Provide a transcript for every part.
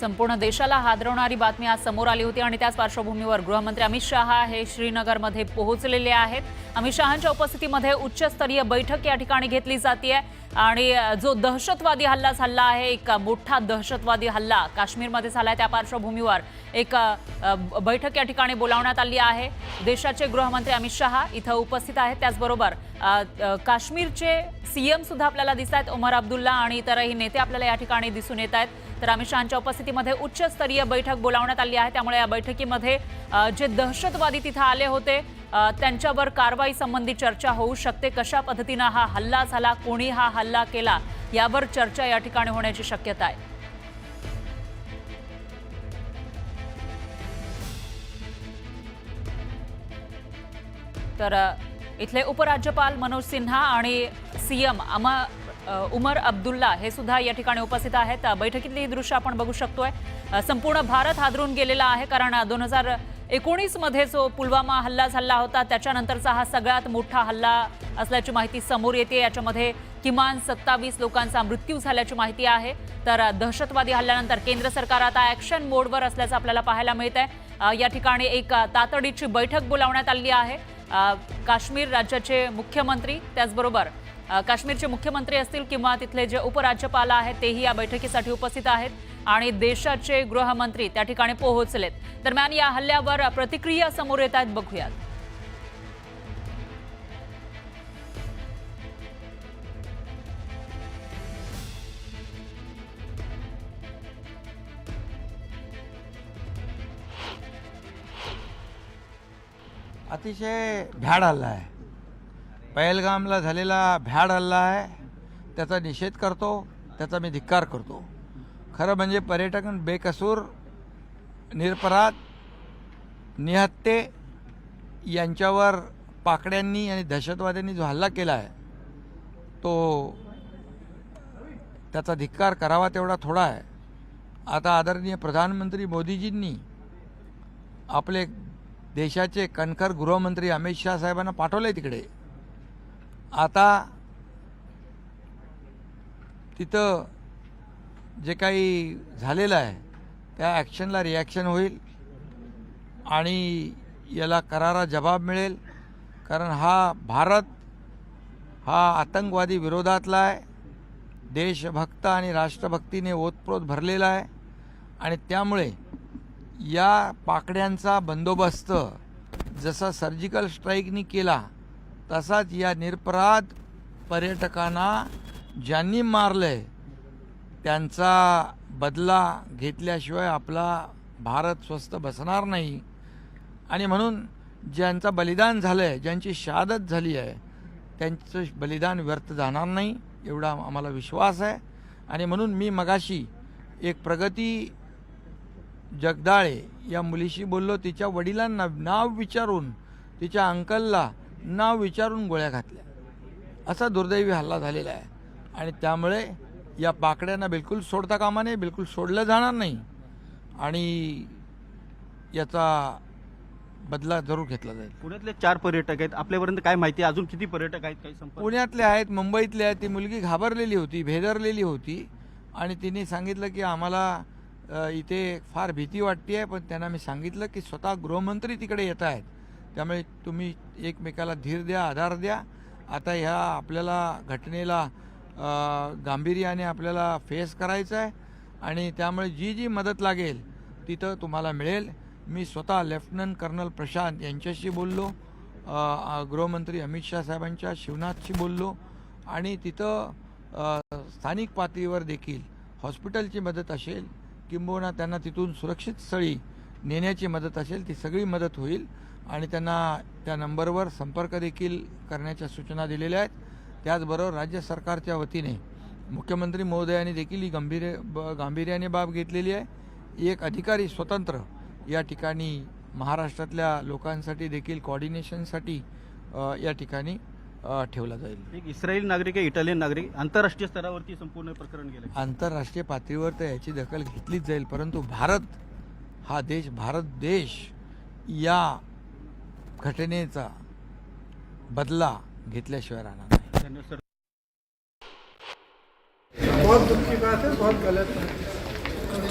संपूर्ण देशाला हादरवणारी बातमी आज समोर आली होती आणि त्याच पार्श्वभूमीवर गृहमंत्री अमित शहा हे श्रीनगरमध्ये पोहोचलेले आहेत. अमित शहांच्या उपस्थितीमध्ये उच्चस्तरीय बैठक या ठिकाणी घेतली जाते आणि जो दहशतवादी हल्ला झाला आहे एक मोठा दहशतवादी हल्ला काश्मीरमध्ये झाला आहे त्या पार्श्वभूमीवर एक बैठक या ठिकाणी बोलावण्यात आली आहे. देशाचे गृहमंत्री अमित शहा इथं उपस्थित आहेत. त्याचबरोबर काश्मीरचे सीएम सुद्धा आपल्याला दिसत आहेत उमर अब्दुल्ला आणि इतरही नेते आपल्याला या ठिकाणी दिसून येत आहेत. तर अमित शहांच्या उपस्थितीमध्ये उच्चस्तरीय बैठक बोलावण्यात आली आहे. त्यामुळे या बैठकीमध्ये जे दहशतवादी तिथं आले होते त्यांच्यावर कारवाई संबंधी चर्चा होऊ शकते. कशा पद्धतीनं हा हल्ला झाला? कोणी हा हल्ला केला? यावर चर्चा या ठिकाणी होण्याची शक्यता आहे. तर इथले उपराज्यपाल मनोज सिन्हा आणि सीएम अमा उमर अब्दुल्ला हे सुद्धा या ठिकाणी उपस्थित आहेत. बैठकीतली ही दृश्य आपण बघू शकतोय. संपूर्ण भारत हादरून गेलेला आहे कारण दोन हजार एकोणीसमध्ये जो पुलवामा हल्ला झाला होता त्याच्यानंतरचा हा सगळ्यात मोठा हल्ला असल्याची माहिती समोर येते. याच्यामध्ये किमान सत्तावीस लोकांचा मृत्यू झाल्याची माहिती आहे. तर दहशतवादी हल्ल्यानंतर केंद्र सरकार आता ॲक्शन मोडवर असल्याचं आपल्याला पाहायला मिळत आहे या ठिकाणी एक तातडीची बैठक बोलावण्यात आली आहे. काश्मीर राज्याचे मुख्यमंत्री त्याचबरोबर काश्मीरचे मुख्यमंत्री असतील किंवा तिथले जे उपराज्यपाल आहेत तेही या बैठकीसाठी उपस्थित आहेत. आणि देशाचे गृहमंत्री त्या ठिकाणी पोहोचलेत. दरम्यान या हल्ल्यावर प्रतिक्रिया समोर येत आहेत. बघूयात. अतिशय भ्याड हल्ला आहे. पहलगामला झालेला भ्याड हल्ला आहे. त्याचा निषेध करतो त्याचा मी धिक्कार करतो. खरं म्हणजे पर्यटक बेकसूर निरपराध निहत्ते यांच्यावर पाकड्यांनी आणि दहशतवाद्यांनी जो हल्ला केला आहे तो त्याचा धिक्कार करावा तेवढा थोडा आहे. आता आदरणीय प्रधानमंत्री मोदीजींनी आपले देशाचे कणखर गृहमंत्री अमित शहा साहेबांना पाठवले तिकडे. आता तिथं जे काही झालेलं आहे त्या ॲक्शनला रिॲक्शन होईल आणि याला करारा जबाब मिळेल. कारण हा भारत हा आतंकवादी विरोधातला आहे. देशभक्त आणि राष्ट्रभक्तीने ओतप्रोत भरलेला आहे. आणि त्यामुळे या पाकड्यांचा बंदोबस्त जसा सर्जिकल स्ट्राईकनी केला तसाच या निरपराध पर्यटकांना ज्यांनी मारलं आहे त्यांचा बदला घेतल्याशिवाय आपला भारत स्वस्त बसणार नाही. आणि म्हणून ज्यांचं बलिदान झालं आहे ज्यांची शहादत झाली आहे त्यांचं बलिदान व्यर्थ जाणार नाही एवढा आम्हाला विश्वास आहे. आणि म्हणून मी मगाशी एक प्रगती जगदाळे या मुलीशी बोललो. तिच्या वडिलांना नाव विचारून तिच्या अंकलला नाव विचारून गोळ्या घातल्या. असा दुर्दैवी हल्ला झालेला आहे. आणि त्यामुळे या पाकड्यांना बिलकुल सोडता कामा नये बिलकुल सोडलं जाणार नाही. आणि याचा बदला जरूर घेतला जाईल. पुण्यातले चार पर्यटक आहेत. आपल्यापर्यंत काय माहिती? अजून किती पर्यटक आहेत? काही पुण्यातले आहेत मुंबईतले आहेत. ती मुलगी घाबरलेली होती भेदरलेली होती. आणि तिने सांगितलं की आम्हाला इथे फार भीती वाटते आहे पण त्यांना मी सांगितलं की स्वतः गृहमंत्री तिकडे येत आहेत. त्यामुळे तुम्ही एकमेकाला धीर द्या आधार द्या. आता ह्या आपल्याला घटनेला गांभीर्याने आपल्याला फेस करायचं आहे आणि त्यामुळे जी जी मदत लागेल तिथं तुम्हाला मिळेल. मी स्वतः लेफ्टनंट कर्नल प्रशांत यांच्याशी बोललो. गृहमंत्री अमित शाह साहेबांच्या शिवनाथशी बोललो. आणि तिथं स्थानिक पातळीवर देखील हॉस्पिटलची मदत असेल किंबहुना त्यांना तिथून सुरक्षित स्थळी नेण्याची मदत असेल ती सगळी मदत होईल. आणि त्यांना त्या नंबरवर संपर्क देखील करण्याच्या सूचना दिलेल्या आहेत. त्याचबरोबर राज्य सरकारच्या वतीने मुख्यमंत्री महोदयांनी देखील ही गंभीर ब- गांभीर्याने बाब घेतलेली आहे. एक अधिकारी स्वतंत्र या ठिकाणी महाराष्ट्रातल्या लोकांसाठी देखील कॉर्डिनेशनसाठी या ठिकाणी ठेवला जाईल. एक इस्रायल नागरिक आहे इटालियन नागरिक आंतरराष्ट्रीय स्तरावरती संपूर्ण प्रकरण गेलं. आंतरराष्ट्रीय पातळीवर तर याची दखल घेतलीच जाईल परंतु भारत हा देश भारत देश या घटनेचा बदला घेतल्याशिवाय राहणार धन्यवाद सर बहुत दुख की बात है बहुत गलत है।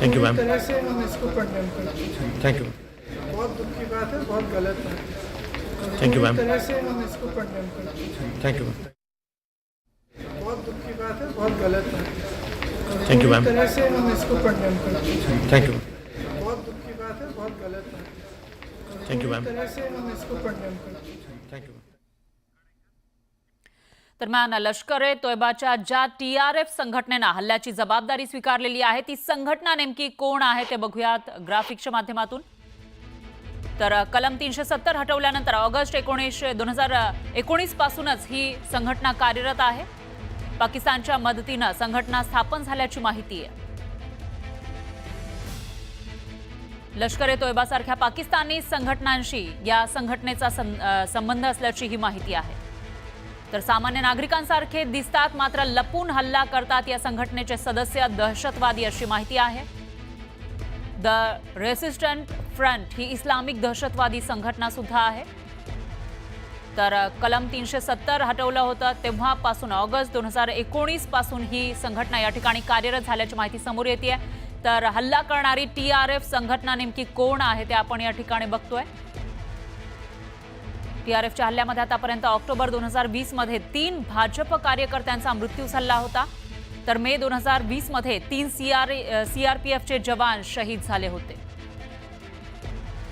थैंक यू मैम तरह से हम इसको कंडेम करते हैं। थैंक यू बहुत दुख की बात है बहुत गलत है। थैंक यू मैम तरह से हम इसको कंडेम करते हैं। थैंक यू बहुत दुख की बात है बहुत गलत है। You, Puri ma'am. तरह से हम इसको कंडेम करते हैं। थैंक यू बहुत दुख की बात है बहुत गलत है। थैंक यू मैम तरह से हम इसको कंडेम करते हैं। थैंक यू दरम्यान लष्कर ए तोयबाच्या ज्या टी आर एफ संघटनेनं हल्ल्याची जबाबदारी स्वीकारलेली आहे ती संघटना नेमकी कोण आहे ते बघूयात ग्राफिक्सच्या माध्यमातून. तर कलम तीनशे सत्तर हटवल्यानंतर ऑगस्ट एकोणीसशे दोन हजार एकोणीस पासूनच ही संघटना कार्यरत आहे. पाकिस्तानच्या मदतीनं संघटना स्थापन झाल्याची माहिती आहे. लष्कर ए तोयबासारख्या पाकिस्तानी संघटनांशी या संघटनेचा संबंध असल्याची ही माहिती आहे. तर सामान्य नागरिकांसारखे दिसतात मात्र लपून हल्ला करतात या संघटनेचे सदस्य दहशतवादी अशी माहिती आहे. द रेसिस्टंट फ्रंट ही इस्लामिक दहशतवादी संघटना सुद्धा आहे. तर कलम तीनशे सत्तर हटवलं होतं तेव्हापासून ऑगस्ट दोन हजार एकोणीसपासून ही संघटना या ठिकाणी कार्यरत झाल्याची माहिती समोर येते तर हल्ला करणारी टी आर एफ संघटना नेमकी कोण आहे ते आपण या ठिकाणी बघतोय. टीआरएफच्या हल्ल्यामध्ये आतापर्यंत ऑक्टोबर दोन हजार वीसमध्ये तीन भाजप कार्यकर्त्यांचा मृत्यू झाला होता. तर मे दोन हजार वीसमध्ये तीन सीआर सीआरपीएफचे जवान शहीद झाले होते.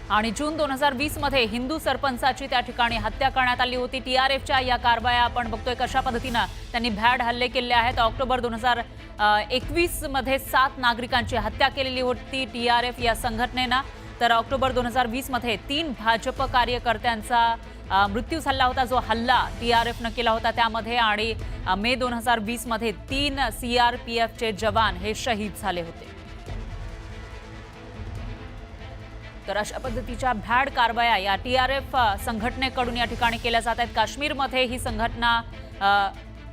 आणि जून दोन हजार वीसमध्ये हिंदू सरपंचाची त्या ठिकाणी हत्या करण्यात आली होती. टीआरएफच्या या कारवाया आपण बघतोय कशा पद्धतीनं त्यांनी भॅड हल्ले केले आहेत. ऑक्टोबर दोन हजार एकवीसमध्ये सात नागरिकांची हत्या केलेली होती टीआरएफ या संघटनेनं. तर ऑक्टोबर दोन हजार वीसमध्ये तीन भाजप कार्यकर्त्यांचा मृत्यू झाला होता जो हल्ला टी आर एफनं केला होता त्यामध्ये आणि मे दोन हजार वीसमध्ये तीन सी आर पी एफचे जवान हे शहीद झाले होते. तर अशा पद्धतीच्या भॅड कारवाया या टी आर एफ संघटनेकडून या ठिकाणी केल्या जात आहेत. काश्मीरमध्ये ही संघटना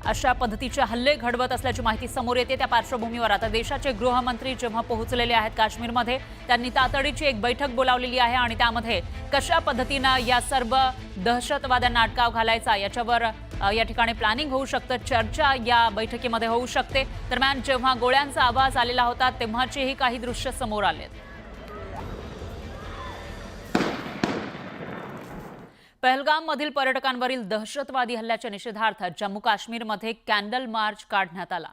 अशा पद्धतीचे हल्ले घडवत असल्याची माहिती समोर येते. त्या पार्श्वभूमीवर आता देशाचे गृहमंत्री जेव्हा पोहोचलेले आहेत काश्मीरमध्ये त्यांनी तातडीची एक बैठक बोलावलेली आहे आणि त्यामध्ये कशा पद्धतीनं या सर्व दहशतवाद्यांना अटकाव घालायचा याच्यावर या ठिकाणी प्लॅनिंग होऊ शकतं चर्चा या बैठकीमध्ये होऊ शकते. दरम्यान जेव्हा गोळ्यांचा आवाज आलेला होता तेव्हाचेही काही दृश्य समोर आलेत. पहलगाम मधील पर्यटकांवरील दहशतवादी हल्ल्याच्या निषेधार्थ जम्मू काश्मीरमध्ये कॅन्डल मार्च काढण्यात आला.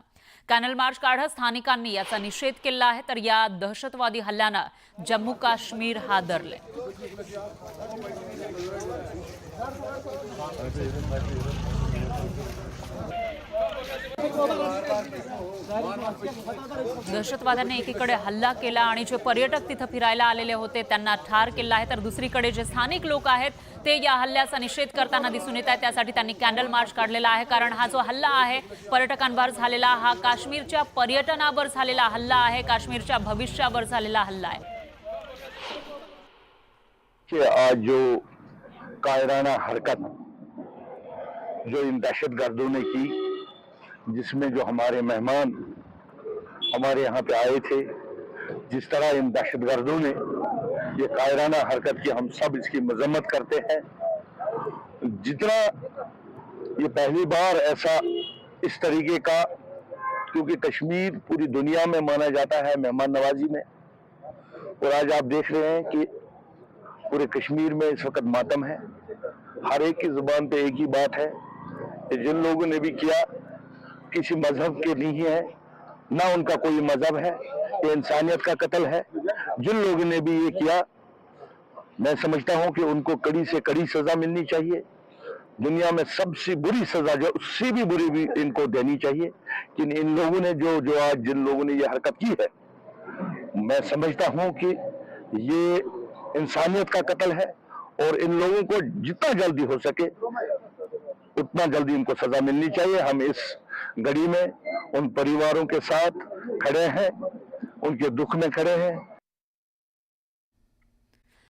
कॅनल मार्च काढत स्थानिकांनी याचा निषेध केला आहे तर या दहशतवादी हल्ल्यानं जम्मू काश्मीर हादरले. दहशतवाद्यांनी एकीकडे हल्ला केला आणि जे पर्यटक तिथं फिरायला आलेले होते त्यांना ठार केला आहे. तर दुसरीकडे जे स्थानिक लोक आहेत ते या हल्ल्याचा निषेध करताना दिसून येत आहे त्यासाठी त्यांनी कॅन्डल मार्च काढलेला आहे कारण हा जो हल्ला आहे पर्यटकांवर झालेला हा काश्मीरच्या पर्यटनावर झालेला हल्ला आहे काश्मीरच्या भविष्यावर झालेला हल्ला आहे. आज जो कायराना हरकत जो इन दहशत गर्दों ने की जिसमें जो हमारे मेहमान हमारे यहाँ पे आए थे जिस तरह इन दहशत गर्दों ने ये कायराना हरकत की हम सब इसकी मजम्मत करते हैं जितना ये पहली बार ऐसा इस तरीके का क्योंकि कश्मीर पूरी दुनिया में माना जाता है मेहमान नवाजी में और आज आप देख रहे हैं कि पूरे कश्मीर में इस वक्त मातम है हर एक की जुबान पे एक ही बात है कि जिन लोगों ने भी किया किसी मजहब के नहीं है ना उनका कोई मजहब है ये इंसानियत का कत्ल है जिन लोगों ने भी ये किया मैं समझता हूं कि उनको कड़ी से कड़ी सजा मिलनी चाहिए दुनिया में सबसे बुरी सजा जो उससे भी बुरी भी इनको देनी चाहिए कि इन लोगों ने जो जो आज जिन लोगों ने ये हरकत की है मैं समझता हूं कि ये इंसानियत का कत्ल है और इन लोगों को जितना जल्दी हो सके उतना जल्दी इनको सजा मिलनी चाहिए हम इस गड़ी में उन परिवारों के साथ खड़े हैं उनके दुख में खड़े हैं